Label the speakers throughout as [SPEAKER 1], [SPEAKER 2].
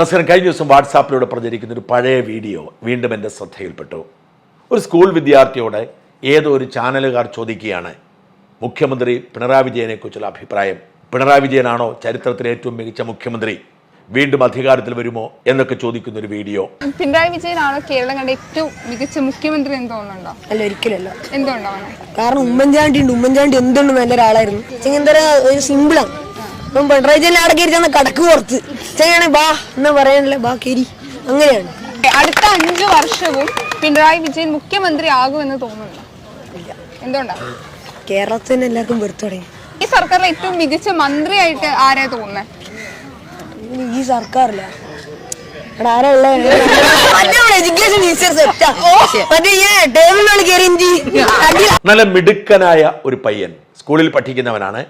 [SPEAKER 1] നസ്കരം കഴിഞ്ഞ ദിവസം വാട്സാപ്പിലൂടെ പ്രചരിക്കുന്ന ഒരു പഴയ വീഡിയോ വീണ്ടും എന്റെ ശ്രദ്ധയിൽപ്പെട്ടു. ഒരു സ്കൂൾ വിദ്യാർത്ഥിയോട് ഏതോ ഒരു ചാനലുകാർ ചോദിക്കുകയാണ് മുഖ്യമന്ത്രി പിണറായി വിജയനെക്കുറിച്ചുള്ള അഭിപ്രായം പിണറായി വിജയനാണോ ചരിത്രത്തിലെ ഏറ്റവും മികച്ച മുഖ്യമന്ത്രി? വീണ്ടും അധികാരത്തിൽ വരുമോ? എന്നൊക്കെ ചോദിക്കുന്ന ഒരു വീഡിയോ.
[SPEAKER 2] പിണറായി വിജയനാണോ കേരളം കണ്ട ഏറ്റവും മികച്ച മുഖ്യമന്ത്രി എന്ന് തോന്നുന്നുണ്ടോ?
[SPEAKER 3] അല്ല ഒരിക്കലല്ല.
[SPEAKER 2] എന്തുകൊണ്ടാണ്?
[SPEAKER 3] കാരണം ഉമ്മൻചാണ്ടി ഉണ്ട് ഉമ്മൻചാണ്ടി എന്തുകൊണ്ട് നല്ല ഒരാളായിരുന്നു ചെങ്ങന്തര ഒരു സിമ്പിളാണ്. പിണറായി അവിടെ കയറി ചെന്ന കടക്ക് പുറത്ത്. ചെയ്യണേ ബാ എന്നാ പറയാനല്ലേ? ബാ കയറി അങ്ങനെയാണ്.
[SPEAKER 2] അടുത്ത അഞ്ചു വർഷവും പിണറായി വിജയൻ മുഖ്യമന്ത്രി ആകുമെന്ന് തോന്നുന്നു എന്തുകൊണ്ടാണ്
[SPEAKER 3] കേരളത്തിന് എല്ലാവർക്കും വെറുത്തു തുടങ്ങി.
[SPEAKER 2] ഈ സർക്കാരിലെ ഏറ്റവും മികച്ച മന്ത്രിയായിട്ട് ആരാ തോന്നുന്നത്
[SPEAKER 3] ഈ സർക്കാരില്ല
[SPEAKER 1] നല്ല മിടുക്കനായ ഒരു പയ്യൻ സ്കൂളിൽ പഠിക്കുന്നവനാണ്.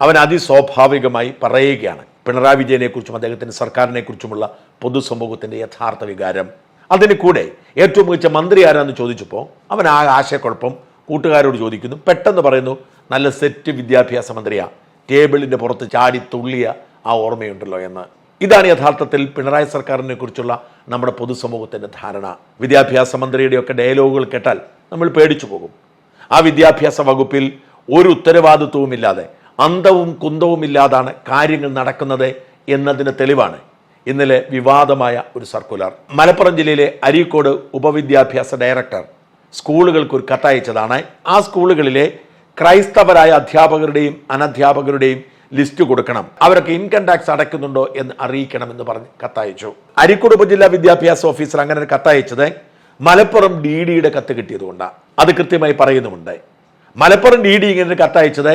[SPEAKER 1] അവൻ അതിസ്വാഭാവികമായി പറയുകയാണ്. പിണറായി വിജയനെക്കുറിച്ചും അദ്ദേഹത്തിന്റെ സർക്കാരിനെക്കുറിച്ചുമുള്ള പൊതുസമൂഹത്തിന്റെ യഥാർത്ഥ വികാരം. അതിന് കൂടെ ഏറ്റവും മികച്ച മന്ത്രി ആരാന്ന് ചോദിച്ചപ്പോൾ അവൻ ആ ആശയക്കുഴപ്പം കൂട്ടുകാരോട് ചോദിക്കുന്നു. പെട്ടെന്ന് പറയുന്നു നല്ല സെറ്റ് വിദ്യാഭ്യാസ മന്ത്രിയാണ് ടേബിളിന്റെ പുറത്ത് ചാടി തുള്ളിയ ആ ഓർമ്മയുണ്ടല്ലോ എന്ന്. ഇതാണ് യഥാർത്ഥത്തിൽ പിണറായി സർക്കാരിനെ കുറിച്ചുള്ള നമ്മുടെ പൊതുസമൂഹത്തിന്റെ ധാരണ. വിദ്യാഭ്യാസ മന്ത്രിയുടെയൊക്കെ ഡയലോഗുകൾ കേട്ടാൽ നമ്മൾ പേടിച്ചു പോകും. ആ വിദ്യാഭ്യാസ വകുപ്പിൽ ഒരു ഉത്തരവാദിത്വവുമില്ലാതെ അന്തവും കുന്തവും ഇല്ലാതാണ് കാര്യങ്ങൾ നടക്കുന്നത് എന്നതിന് തെളിവാണ്. ഇന്നലെ വിവാദമായ ഒരു സർക്കുലർ. മലപ്പുറം ജില്ലയിലെ അരീക്കോട് ഉപവിദ്യാഭ്യാസ ഡയറക്ടർ സ്കൂളുകൾക്ക് ഒരു കത്തയച്ചതാണ്. ആ സ്കൂളുകളിലെ ക്രൈസ്തവരായ അധ്യാപകരുടെയും അനധ്യാപകരുടെയും ലിസ്റ്റ് കൊടുക്കണം. അവരൊക്കെ ഇൻകം ടാക്സ് അടയ്ക്കുന്നുണ്ടോ എന്ന് അറിയിക്കണം എന്ന് പറഞ്ഞ് കത്തയച്ചു. അരിക്കോട് ഉപജില്ലാ വിദ്യാഭ്യാസ ഓഫീസർ അങ്ങനെ ഒരു കത്തയച്ചത് മലപ്പുറം ഡി ഡിയുടെ കത്ത് കിട്ടിയതുകൊണ്ടാണ് അത് കൃത്യമായി പറയുന്നുമുണ്ട്. മലപ്പുറം ഡി ഡി ഇങ്ങനെ ഒരു കത്തയച്ചത്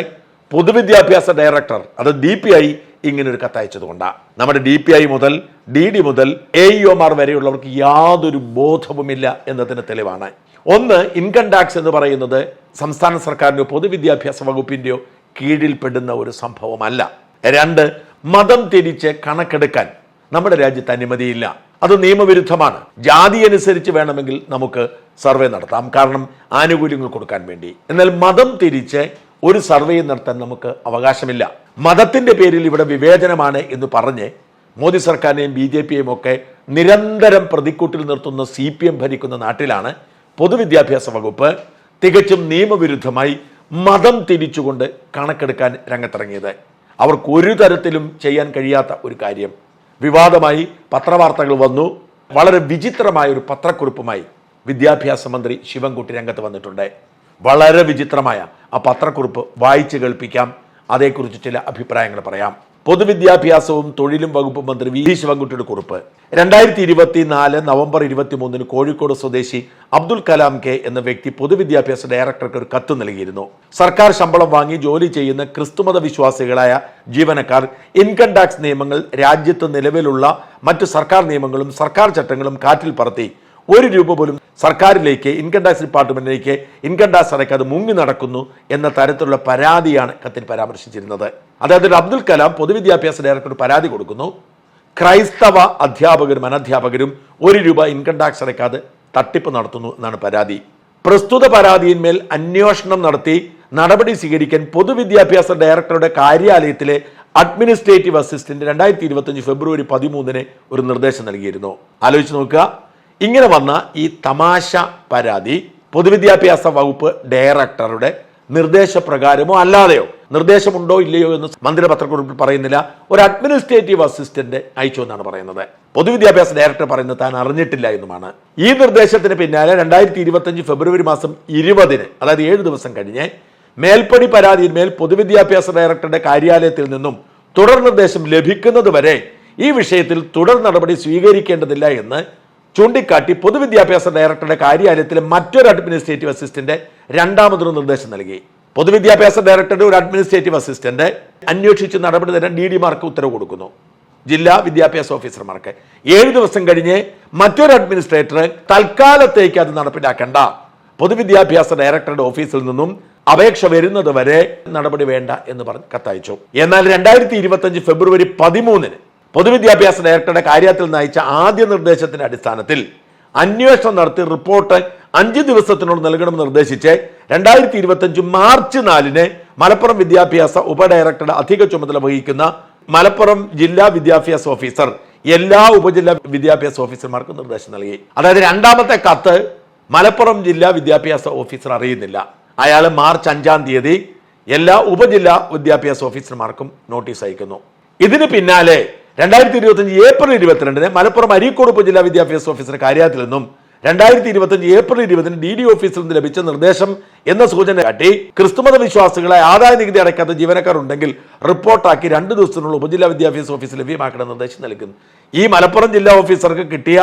[SPEAKER 1] പൊതുവിദ്യാഭ്യാസ ഡയറക്ടർ അത് ഡി പി ഐ ഇങ്ങനെ ഒരു കത്തയച്ചത് കൊണ്ടാണ് നമ്മുടെ ഡി പി ഐ മുതൽ ഡി ഡി മുതൽ എ ഇഒമാർ വരെയുള്ളവർക്ക് യാതൊരു ബോധവുമില്ല എന്നതിന് തെളിവാണ്. ഒന്ന് ഇൻകം ടാക്സ് എന്ന് പറയുന്നത് സംസ്ഥാന സർക്കാരിന്റെ പൊതുവിദ്യാഭ്യാസ വകുപ്പിന്റെയോ കീഴിൽപ്പെടുന്ന ഒരു സംഭവമല്ല. രണ്ട് മതം തിരിച്ച് കണക്കെടുക്കാൻ നമ്മുടെ രാജ്യത്ത് അനുമതിയില്ല. അത് നിയമവിരുദ്ധമാണ്. ജാതി അനുസരിച്ച് വേണമെങ്കിൽ നമുക്ക് സർവേ നടത്താം. കാരണം ആനുകൂല്യങ്ങൾ കൊടുക്കാൻ വേണ്ടി. എന്നാൽ മതം തിരിച്ച് ഒരു സർവേയും നടത്താൻ നമുക്ക് അവകാശമില്ല. മതത്തിന്റെ പേരിൽ ഇവിടെ വിവേചനമാണ് എന്ന് പറഞ്ഞ് മോദി സർക്കാരിനെയും ബി ജെ പിയെയും ഒക്കെ നിരന്തരം പ്രതിക്കൂട്ടിൽ നിർത്തുന്ന സി പി എം ഭരിക്കുന്ന നാട്ടിലാണ് പൊതുവിദ്യാഭ്യാസ വകുപ്പ് തികച്ചും നിയമവിരുദ്ധമായി മതം തിരിച്ചുകൊണ്ട് കണക്കെടുക്കാൻ രംഗത്തിറങ്ങിയത്. അവർക്ക് ഒരു തരത്തിലും ചെയ്യാൻ കഴിയാത്ത ഒരു കാര്യം. വിവാദമായി പത്രവാർത്തകൾ വന്നു. വളരെ വിചിത്രമായ ഒരു പത്രക്കുറിപ്പുമായി വിദ്യാഭ്യാസ മന്ത്രി ശിവൻകുട്ടി രംഗത്ത് വന്നിട്ടുണ്ട്. വളരെ വിചിത്രമായ ആ പത്രക്കുറിപ്പ് വായിച്ചു കേൾപ്പിക്കാം. അതേക്കുറിച്ച് ചില അഭിപ്രായങ്ങൾ പറയാം. പൊതുവിദ്യാഭ്യാസവും തൊഴിലും വകുപ്പ് മന്ത്രി വി. ശിവൻകുട്ടിയുടെ കുറിപ്പ്. രണ്ടായിരത്തി ഇരുപത്തിനാല് നവംബർ ഇരുപത്തി മൂന്നിന് കോഴിക്കോട് സ്വദേശി അബ്ദുൽ കലാം കെ എന്ന വ്യക്തി പൊതുവിദ്യാഭ്യാസ ഡയറക്ടർക്ക് ഒരു കത്ത് നൽകിയിരുന്നു. സർക്കാർ ശമ്പളം വാങ്ങി ജോലി ചെയ്യുന്ന ക്രിസ്തുമത വിശ്വാസികളായ ജീവനക്കാർ ഇൻകം ടാക്സ് നിയമങ്ങൾ രാജ്യത്ത് നിലവിലുള്ള മറ്റു സർക്കാർ നിയമങ്ങളും സർക്കാർ ചട്ടങ്ങളും കാറ്റിൽ പറത്തി ഒരു രൂപ പോലും സർക്കാരിലേക്ക് ഇൻകം ടാക്സ് ഡിപ്പാർട്ട്മെന്റിലേക്ക് ഇൻകം ടാക്സ് അടയ്ക്കാതെ മുങ്ങി നടക്കുന്നു എന്ന തരത്തിലുള്ള പരാതിയാണ് കത്തിൽ പരാമർശിച്ചിരുന്നത്. അതായത് അബ്ദുൽ കലാം പൊതുവിദ്യാഭ്യാസ ഡയറക്ടർ പരാതി കൊടുക്കുന്നു. ക്രൈസ്തവ അധ്യാപകരും അനധ്യാപകരും ഒരു രൂപ ഇൻകം ടാക്സ് അടയ്ക്കാതെ തട്ടിപ്പ് നടത്തുന്നു എന്നാണ് പരാതി. പ്രസ്തുത പരാതിയിന്മേൽ അന്വേഷണം നടത്തി നടപടി സ്വീകരിക്കാൻ പൊതുവിദ്യാഭ്യാസ ഡയറക്ടറുടെ കാര്യാലയത്തിലെ അഡ്മിനിസ്ട്രേറ്റീവ് അസിസ്റ്റന്റ് രണ്ടായിരത്തി ഇരുപത്തഞ്ച് ഫെബ്രുവരി പതിമൂന്നിന് ഒരു നിർദ്ദേശം നൽകിയിരുന്നു. ആലോചിച്ച് നോക്കുക ഇങ്ങനെ വന്ന ഈ തമാശ പരാതി പൊതുവിദ്യാഭ്യാസ വകുപ്പ് ഡയറക്ടറുടെ നിർദ്ദേശപ്രകാരമോ അല്ലാതെയോ? നിർദ്ദേശമുണ്ടോ ഇല്ലയോ എന്ന് മന്ത്രി പത്രക്കുറിപ്പിൽ പറയുന്നില്ല. ഒരു അഡ്മിനിസ്ട്രേറ്റീവ് അസിസ്റ്റന്റ് അയച്ചു എന്നാണ് പറയുന്നത്. പൊതുവിദ്യാഭ്യാസ ഡയറക്ടർ പറയുന്നത് താൻ അറിഞ്ഞിട്ടില്ല എന്നുമാണ്. ഈ നിർദ്ദേശത്തിന് പിന്നാലെ രണ്ടായിരത്തി ഇരുപത്തഞ്ച് ഫെബ്രുവരി മാസം ഇരുപതിന് അതായത് ഏഴ് ദിവസം കഴിഞ്ഞ് മേൽപ്പടി പരാതിയിന്മേൽ പൊതുവിദ്യാഭ്യാസ ഡയറക്ടറുടെ കാര്യാലയത്തിൽ നിന്നും തുടർ നിർദ്ദേശം ലഭിക്കുന്നതുവരെ ഈ വിഷയത്തിൽ തുടർ നടപടി സ്വീകരിക്കേണ്ടതില്ല എന്ന് ചൂണ്ടിക്കാട്ടി പൊതുവിദ്യാഭ്യാസ ഡയറക്ടറുടെ കാര്യാലയത്തിൽ മറ്റൊരു അഡ്മിനിസ്ട്രേറ്റീവ് അസിസ്റ്റന്റ് രണ്ടാമതൊരു നിർദ്ദേശം നൽകി. പൊതുവിദ്യാഭ്യാസ ഡയറക്ടറുടെ ഒരു അഡ്മിനിസ്ട്രേറ്റീവ് അസിസ്റ്റന്റ് അന്വേഷിച്ച് നടപടി തരാൻ ഡി ഡിമാർക്ക് ഉത്തരവ് കൊടുക്കുന്നു. ജില്ലാ വിദ്യാഭ്യാസ ഓഫീസർമാർക്ക്. ഏഴ് ദിവസം കഴിഞ്ഞ് മറ്റൊരു അഡ്മിനിസ്ട്രേറ്റർ തൽക്കാലത്തേക്ക് അത് നടപ്പിലാക്കേണ്ട. പൊതുവിദ്യാഭ്യാസ ഡയറക്ടറുടെ ഓഫീസിൽ നിന്നും അപേക്ഷ വരുന്നത് വരെ നടപടി വേണ്ട എന്ന് പറഞ്ഞ് കത്തയച്ചു. എന്നാൽ രണ്ടായിരത്തി ഫെബ്രുവരി പതിമൂന്നിന് പൊതുവിദ്യാഭ്യാസ ഡയറക്ടറുടെ കാര്യത്തിൽ നയിച്ച ആദ്യ നിർദ്ദേശത്തിന്റെ അടിസ്ഥാനത്തിൽ അന്വേഷണം നടത്തി റിപ്പോർട്ട് അഞ്ച് ദിവസത്തിനുള്ളിൽ നൽകണമെന്ന് നിർദ്ദേശിച്ച് രണ്ടായിരത്തി ഇരുപത്തി മാർച്ച് നാലിന് മലപ്പുറം വിദ്യാഭ്യാസ ഉപഡയറക്ടറുടെ അധിക ചുമതല വഹിക്കുന്ന മലപ്പുറം ജില്ലാ വിദ്യാഭ്യാസ ഓഫീസർ എല്ലാ ഉപജില്ലാ വിദ്യാഭ്യാസ ഓഫീസർമാർക്കും നിർദ്ദേശം നൽകി. അതായത് രണ്ടാമത്തെ കത്ത് മലപ്പുറം ജില്ലാ വിദ്യാഭ്യാസ ഓഫീസർ അറിയുന്നില്ല. അയാൾ മാർച്ച് അഞ്ചാം തീയതി എല്ലാ ഉപജില്ലാ വിദ്യാഭ്യാസ ഓഫീസർമാർക്കും നോട്ടീസ് അയക്കുന്നു. ഇതിന് പിന്നാലെ രണ്ടായിരത്തി ഇരുപത്തഞ്ച് ഏപ്രിൽ ഇരുപത്തിരണ്ടിന് മലപ്പുറം അരീക്കോട് ഉപജില്ലാ വിദ്യാഭ്യാസ ഓഫീസർ കാര്യാലയത്തിൽ നിന്നും രണ്ടായിരത്തി ഇരുപത്തഞ്ച് ഏപ്രിൽ ഇരുപതിന് ഡി ഡി ഓഫീസിൽ നിന്ന് ലഭിച്ച നിർദ്ദേശം എന്ന സൂചന കാട്ടി ക്രിസ്തുമത വിശ്വാസികളെ ആദായ നികുതി അടയ്ക്കാത്ത ജീവനക്കാർ ഉണ്ടെങ്കിൽ റിപ്പോർട്ടാക്കി രണ്ട് ദിവസത്തിനുള്ള ഉപജില്ലാ വിദ്യാഭ്യാസ ഓഫീസ് ലഭ്യമാക്കണം നിർദ്ദേശം നൽകുന്നു. ഈ മലപ്പുറം ജില്ലാ ഓഫീസർക്ക് കിട്ടിയ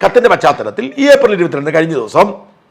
[SPEAKER 1] കത്തിന്റെ പശ്ചാത്തലത്തിൽ ഈ ഏപ്രിൽ ഇരുപത്തിരണ്ട് കഴിഞ്ഞ ദിവസം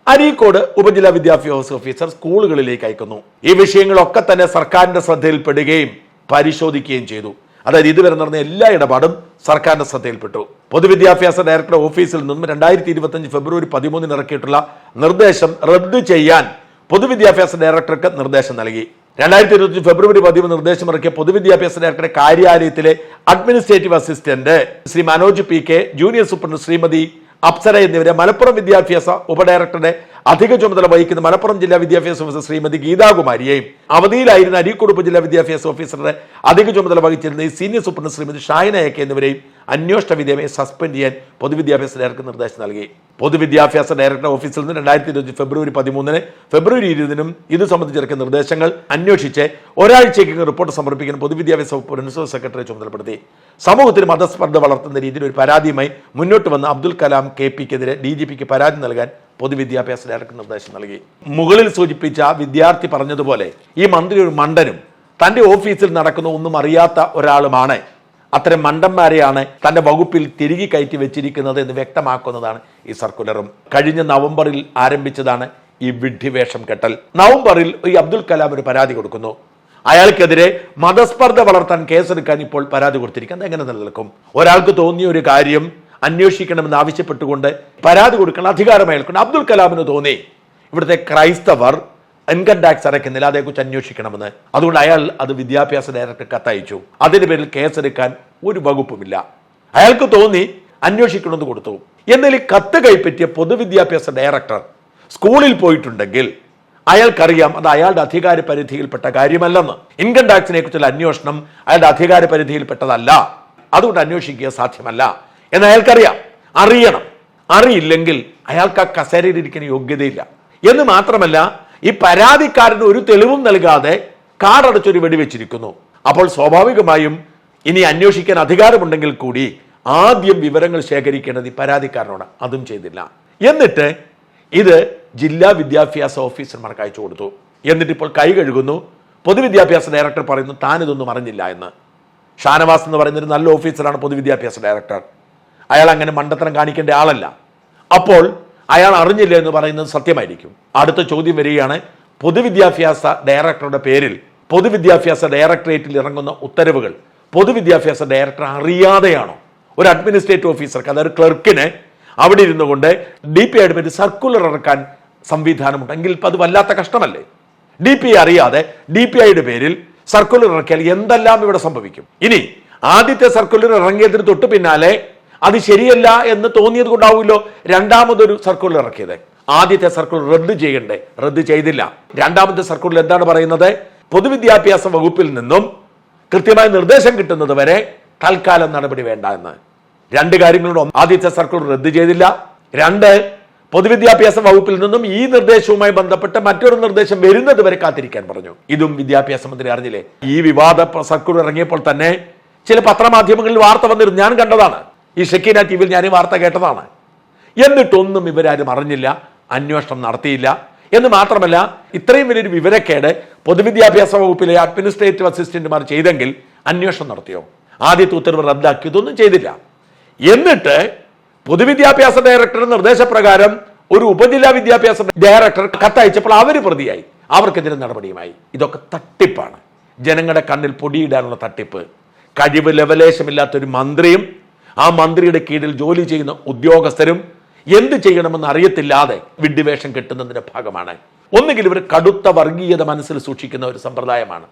[SPEAKER 1] അരീക്കോട് ഉപജില്ലാ വിദ്യാഭ്യാസ ഓഫീസർ സ്കൂളുകളിലേക്ക് അയക്കുന്നു. ഈ വിഷയങ്ങളൊക്കെ തന്നെ സർക്കാരിന്റെ ശ്രദ്ധയിൽപ്പെടുകയും പരിശോധിക്കുകയും ചെയ്തു. അതായത് ഇതുവരെ നടന്ന എല്ലാ ഇടപാടും സർക്കാരിന്റെ ശ്രദ്ധയിൽപ്പെട്ടു. പൊതുവിദ്യാഭ്യാസ ഡയറക്ടറുടെ ഓഫീസിൽ നിന്നും രണ്ടായിരത്തി ഇരുപത്തഞ്ച് ഫെബ്രുവരി പതിമൂന്നിന് ഇറക്കിയിട്ടുള്ള നിർദ്ദേശം റദ്ദ് ചെയ്യാൻ പൊതുവിദ്യാഭ്യാസ ഡയറക്ടർക്ക് നിർദ്ദേശം നൽകി. രണ്ടായിരത്തി ഇരുപത്തി ഫെബ്രുവരി പതിവ് നിർദ്ദേശം ഇറക്കിയ പൊതുവിദ്യാഭ്യാസ ഡയറക്ടറുടെ കാര്യാലയത്തിലെ administrative assistant Shri Manoj P K junior superintendent Shrimati Apsara എന്നിവരെ മലപ്പുറം വിദ്യാഭ്യാസ ഉപഡയറക്ടറുടെ അധിക ചുമതല വഹിക്കുന്ന മലപ്പുറം ജില്ലാ വിദ്യാഭ്യാസ ഓഫീസർ ശ്രീമതി ഗീതാകുമാരിയെയും അവധിയിലായിരുന്ന അരീക്കുടുപ്പ് ജില്ലാ വിദ്യാഭ്യാസ ഓഫീസറുടെ അധിക ചുമതല വഹിച്ചിരുന്ന സീനിയർ സൂപ്രണ്ട് ശ്രീമതി ഷാഹിന എന്നിവരെയും അന്വേഷണ വിധേയമായി സസ്പെൻഡ് ചെയ്യാൻ പൊതുവിദ്യാഭ്യാസ ഡയറക്ടർ നിർദ്ദേശം നൽകി. പൊതുവിദ്യാഭ്യാസ ഡയറക്ടർ ഓഫീസിൽ നിന്ന് രണ്ടായിരത്തി ഇരുപത്തി ഫെബ്രുവരി പതിമൂന്നിന് ഫെബ്രുവരി ഇരുപതിനും ഇത് സംബന്ധിച്ചിറക്കിയ നിർദ്ദേശങ്ങൾ അന്വേഷിച്ച് ഒരാഴ്ചയ്ക്ക് റിപ്പോർട്ട് സമർപ്പിക്കാൻ പൊതുവിദ്യാഭ്യാസ വകുപ്പ് പ്രിൻസിപ്പൽ സെക്രട്ടറി ചുമതലപ്പെടുത്തി. സമൂഹത്തിൽ മതസ്പർദ്ധ വളർത്തുന്ന രീതിയിൽ ഒരു പരാതിയുമായി മുന്നോട്ട് വന്ന അബ്ദുൽ കലാം കെ പിക്കെതിരെ ഡി ജി പിക്ക് പരാതി നൽകാൻ പൊതുവിദ്യാഭ്യാസ ഡയറക്ടർ നിർദ്ദേശം നൽകി. മുകളിൽ സൂചിപ്പിച്ച വിദ്യാർത്ഥി പറഞ്ഞതുപോലെ ഈ മന്ത്രി ഒരു മണ്ടനും തന്റെ ഓഫീസിൽ നടക്കുന്ന ഒന്നും അറിയാത്ത ഒരാളുമാണ് അത്തരം മണ്ടന്മാരെയാണ് തന്റെ വകുപ്പിൽ തിരികെ കയറ്റി വെച്ചിരിക്കുന്നത് എന്ന് വ്യക്തമാക്കുന്നതാണ് ഈ സർക്കുലറും. കഴിഞ്ഞ നവംബറിൽ ആരംഭിച്ചതാണ് ഈ വിഡ്ഢിവേഷം കെട്ടൽ. നവംബറിൽ ഈ അബ്ദുൽ കലാം ഒരു പരാതി കൊടുക്കുന്നു. അയാൾക്കെതിരെ മതസ്പർദ്ധ വളർത്താൻ കേസെടുക്കാൻ ഇപ്പോൾ പരാതി കൊടുത്തിരിക്കുന്നത് എങ്ങനെ നിലനിൽക്കും? ഒരാൾക്ക് തോന്നിയ ഒരു കാര്യം അന്വേഷിക്കണമെന്ന് ആവശ്യപ്പെട്ടുകൊണ്ട് പരാതി കൊടുക്കാൻ അധികാരം അയാൾക്കുണ്ട്. അബ്ദുൽ കലാമിന് തോന്നി. ഇവിടുത്തെ ക്രൈസ്തവർ ഇൻകം ടാക്സ് അടയ്ക്കുന്നില്ല അതേക്കുറിച്ച് അന്വേഷിക്കണമെന്ന്. അതുകൊണ്ട് അയാൾ അത് വിദ്യാഭ്യാസ ഡയറക്ടർ കത്തയച്ചു. അതിന്റെ പേരിൽ കേസെടുക്കാൻ ഒരു വകുപ്പുമില്ല. അയാൾക്ക് തോന്നി അന്വേഷിക്കണമെന്ന് കൊടുത്തു. എന്നാൽ ഈ കത്ത് കൈപ്പറ്റിയ പൊതുവിദ്യാഭ്യാസ ഡയറക്ടർ സ്കൂളിൽ പോയിട്ടുണ്ടെങ്കിൽ അയാൾക്കറിയാം അത് അയാളുടെ അധികാര പരിധിയിൽപ്പെട്ട കാര്യമല്ലെന്ന്. ഇൻകം ടാക്സിനെ കുറിച്ചുള്ള അന്വേഷണം അയാളുടെ അധികാര പരിധിയിൽപ്പെട്ടതല്ല അതുകൊണ്ട് അന്വേഷിക്കുക സാധ്യമല്ല എന്ന് അയാൾക്കറിയാം. അറിയണം. അറിയില്ലെങ്കിൽ അയാൾക്ക് ആ കസേരയിലിരിക്കുന്ന യോഗ്യതയില്ല. എന്ന് മാത്രമല്ല ഈ പരാതിക്കാരന് ഒരു തെളിവും നൽകാതെ കാടടച്ചൊരു വെടിവെച്ചിരിക്കുന്നു. അപ്പോൾ സ്വാഭാവികമായും ഇനി അന്വേഷിക്കാൻ അധികാരമുണ്ടെങ്കിൽ കൂടി ആദ്യം വിവരങ്ങൾ ശേഖരിക്കേണ്ടത് ഈ പരാതിക്കാരനോട്. അതും ചെയ്തില്ല. എന്നിട്ട് ഇത് ജില്ലാ വിദ്യാഭ്യാസ ഓഫീസർമാർക്ക് അയച്ചു കൊടുത്തു. എന്നിട്ട് ഇപ്പോൾ കൈ കഴുകുന്നു. പൊതുവിദ്യാഭ്യാസ ഡയറക്ടർ പറയുന്നു താൻ ഇതൊന്നും അറിഞ്ഞില്ല എന്ന്. ഷാനവാസ് എന്ന് പറയുന്ന ഒരു നല്ല ഓഫീസറാണ് പൊതുവിദ്യാഭ്യാസ ഡയറക്ടർ. അയാൾ അങ്ങനെ മണ്ടത്തരം കാണിക്കേണ്ട ആളല്ല. അപ്പോൾ അയാൾ അറിഞ്ഞില്ല എന്ന് പറയുന്നത് സത്യമായിരിക്കും. അടുത്ത ചോദ്യം വരികയാണ് പൊതുവിദ്യാഭ്യാസ ഡയറക്ടറുടെ പേരിൽ പൊതുവിദ്യാഭ്യാസ ഡയറക്ടറേറ്റിൽ ഇറങ്ങുന്ന ഉത്തരവുകൾ പൊതുവിദ്യാഭ്യാസ ഡയറക്ടർ അറിയാതെയാണോ? ഒരു അഡ്മിനിസ്ട്രേറ്റീവ് ഓഫീസർക്ക് അതായത് ക്ലർക്കിന് അവിടെ ഇരുന്നു കൊണ്ട് ഡി പി അഡ്മിറ്റ് സർക്കുലർ ഇറക്കാൻ സംവിധാനമുണ്ടെങ്കിൽ അത് വല്ലാത്ത കഷ്ടമല്ലേ? ഡി പി അറിയാതെ ഡി പി ഐയുടെ പേരിൽ സർക്കുലർ ഇറക്കിയാൽ എന്തെല്ലാം ഇവിടെ സംഭവിക്കും? ഇനി ആദ്യത്തെ സർക്കുലർ ഇറങ്ങിയതിന് തൊട്ട് പിന്നാലെ അത് ശരിയല്ല എന്ന് തോന്നിയത് കൊണ്ടാവുമല്ലോ രണ്ടാമതൊരു സർക്കുലർ ഇറക്കിയത്. ആദ്യത്തെ സർക്കുലർ റദ്ദ് ചെയ്യണ്ടേ? റദ്ദ് ചെയ്തില്ല. രണ്ടാമത്തെ സർക്കുലർ എന്താണ് പറയുന്നത്? പൊതുവിദ്യാഭ്യാസ വകുപ്പിൽ നിന്നും കൃത്യമായ നിർദ്ദേശം കിട്ടുന്നത് വരെ തൽക്കാലം നടപടി വേണ്ട എന്ന്. രണ്ട് കാര്യങ്ങളുണ്ട്. ആദ്യത്തെ സർക്കുലർ റദ്ദ് ചെയ്തില്ല. രണ്ട് പൊതുവിദ്യാഭ്യാസ വകുപ്പിൽ നിന്നും ഈ നിർദ്ദേശവുമായി ബന്ധപ്പെട്ട് മറ്റൊരു നിർദ്ദേശം വരുന്നത് വരെ കാത്തിരിക്കാൻ പറഞ്ഞു. ഇതും വിദ്യാഭ്യാസ മന്ത്രി അറിഞ്ഞില്ലേ? ഈ വിവാദ സർക്കുലർ ഇറങ്ങിയപ്പോൾ തന്നെ ചില പത്രമാധ്യമങ്ങളിൽ വാർത്ത വന്നിരുന്നു. ഞാൻ കണ്ടതാണ്. ഈ ഷെക്കീന ടി വിയിൽ ഞാൻ ഈ വാർത്ത കേട്ടതാണ്. എന്നിട്ടൊന്നും ഇവരാരും അറിഞ്ഞില്ല അന്വേഷണം നടത്തിയില്ല. എന്ന് മാത്രമല്ല ഇത്രയും വലിയൊരു വിവരക്കേട് പൊതുവിദ്യാഭ്യാസ വകുപ്പിലെ അഡ്മിനിസ്ട്രേറ്റീവ് അസിസ്റ്റന്റുമാർ ചെയ്തെങ്കിൽ അന്വേഷണം നടത്തിയോ? ആദ്യത്തെ ഉത്തരവ് റദ്ദാക്കി. ഇതൊന്നും ചെയ്തില്ല. എന്നിട്ട് പൊതുവിദ്യാഭ്യാസ ഡയറക്ടറുടെ നിർദ്ദേശപ്രകാരം ഒരു ഉപജില്ലാ വിദ്യാഭ്യാസ ഡയറക്ടർ കത്തയച്ചപ്പോൾ അവർ പ്രതിയായി. അവർക്കെതിരെ നടപടിയുമായി. ഇതൊക്കെ തട്ടിപ്പാണ്. ജനങ്ങളുടെ കണ്ണിൽ പൊടിയിടാനുള്ള തട്ടിപ്പ്. കഴിവ് ലവലേശമില്ലാത്ത ഒരു മന്ത്രിയും ആ മന്ത്രിയുടെ കീഴിൽ ജോലി ചെയ്യുന്ന ഉദ്യോഗസ്ഥരും എന്ത് ചെയ്യണമെന്ന് അറിയത്തില്ലാതെ വിഡ്ഢിവേഷം കെട്ടുന്നതിന്റെ ഭാഗമാണ്. ഒന്നുകിൽ ഇവർ കടുത്ത വർഗീയത മനസ്സിൽ സൂക്ഷിക്കുന്ന ഒരു സമ്പ്രദായമാണ്.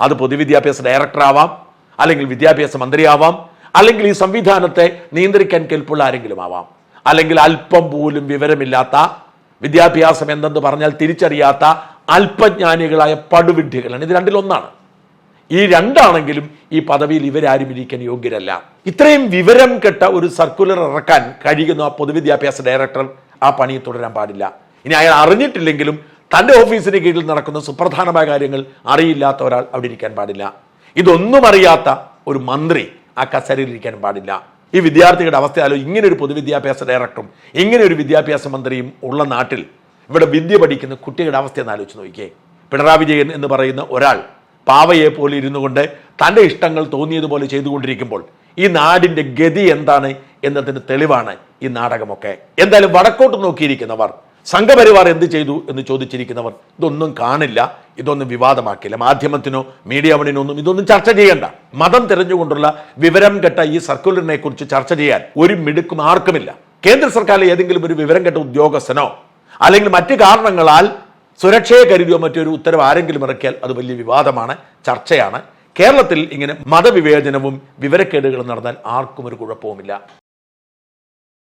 [SPEAKER 1] അത് പൊതുവിദ്യാഭ്യാസ ഡയറക്ടർ ആവാം അല്ലെങ്കിൽ വിദ്യാഭ്യാസ മന്ത്രിയാവാം അല്ലെങ്കിൽ ഈ സംവിധാനത്തെ നിയന്ത്രിക്കാൻ കെൽപ്പുള്ള ആരെങ്കിലും ആവാം. അല്ലെങ്കിൽ അല്പം പോലും വിവരമില്ലാത്ത വിദ്യാഭ്യാസം എന്തെന്ന് പറഞ്ഞാൽ തിരിച്ചറിയാത്ത അല്പജ്ഞാനികളായ പടുവിഡ്ഢികളാണ്. ഇത് രണ്ടിലൊന്നാണ്. ഈ രണ്ടാണെങ്കിലും ഈ പദവിയിൽ ഇവരാരും ഇരിക്കാൻ യോഗ്യരല്ല. ഇത്രയും വിവരം കെട്ട ഒരു സർക്കുലർ ഇറക്കാൻ കഴിയുന്ന ആ പൊതുവിദ്യാഭ്യാസ ഡയറക്ടർ ആ പണി തുടരാൻ പാടില്ല. ഇനി അയാൾ അറിഞ്ഞിട്ടില്ലെങ്കിലും തന്റെ ഓഫീസിന് കീഴിൽ നടക്കുന്ന സുപ്രധാനമായ കാര്യങ്ങൾ അറിയില്ലാത്ത ഒരാൾ അവിടെ ഇരിക്കാൻ പാടില്ല. ഇതൊന്നും അറിയാത്ത ഒരു മന്ത്രി ആ കസേരയിൽ ഇരിക്കാൻ പാടില്ല. ഈ വിദ്യാർത്ഥികളുടെ അവസ്ഥ ആലോ ഇങ്ങനെ ഒരു പൊതുവിദ്യാഭ്യാസ ഡയറക്ടറും ഇങ്ങനെ ഒരു വിദ്യാഭ്യാസ മന്ത്രിയും ഉള്ള നാട്ടിൽ ഇവിടെ വിദ്യ പഠിക്കുന്ന കുട്ടികളുടെ അവസ്ഥ ഒന്ന് ആലോചിച്ച് നോക്കിയേ. പിണറായി വിജയൻ എന്ന് പറയുന്ന ഒരാൾ പാവയെ പോലെ ഇരുന്നു കൊണ്ട് തന്റെ ഇഷ്ടങ്ങൾ തോന്നിയതുപോലെ ചെയ്തുകൊണ്ടിരിക്കുമ്പോൾ ഈ നാടിന്റെ ഗതി എന്താണ് എന്നതിന് തെളിവാണ് ഈ നാടകമൊക്കെ. എന്തായാലും വടക്കോട്ട് നോക്കിയിരിക്കുന്നവർ സംഘപരിവാർ എന്ത് ചെയ്തു എന്ന് ചോദിച്ചിരിക്കുന്നവർ ഇതൊന്നും കാണില്ല ഇതൊന്നും വിവാദമാക്കില്ല. മാധ്യമത്തിനോ മീഡിയ വണിനോ ഒന്നും ഇതൊന്നും ചർച്ച ചെയ്യണ്ട. മതം തിരഞ്ഞുകൊണ്ടുള്ള വിവരം കെട്ട ഈ സർക്കുലറിനെ കുറിച്ച് ചർച്ച ചെയ്യാൻ ഒരു മിടുക്കും ആർക്കുമില്ല. കേന്ദ്ര സർക്കാരിലെ ഏതെങ്കിലും ഒരു വിവരം കെട്ട ഉദ്യോഗസ്ഥനോ അല്ലെങ്കിൽ മറ്റു കാരണങ്ങളാൽ സുരക്ഷയെ കരുതിയോ മറ്റൊരു ഉത്തരവ് ആരെങ്കിലും ഇറക്കിയാൽ അത് വലിയ വിവാദമാണ് ചർച്ചയാണ്. കേരളത്തിൽ ഇങ്ങനെ മതവിവേചനവും വിവരക്കേടുകളും നടന്നാൽ ആർക്കും ഒരു കുഴപ്പവുമില്ല.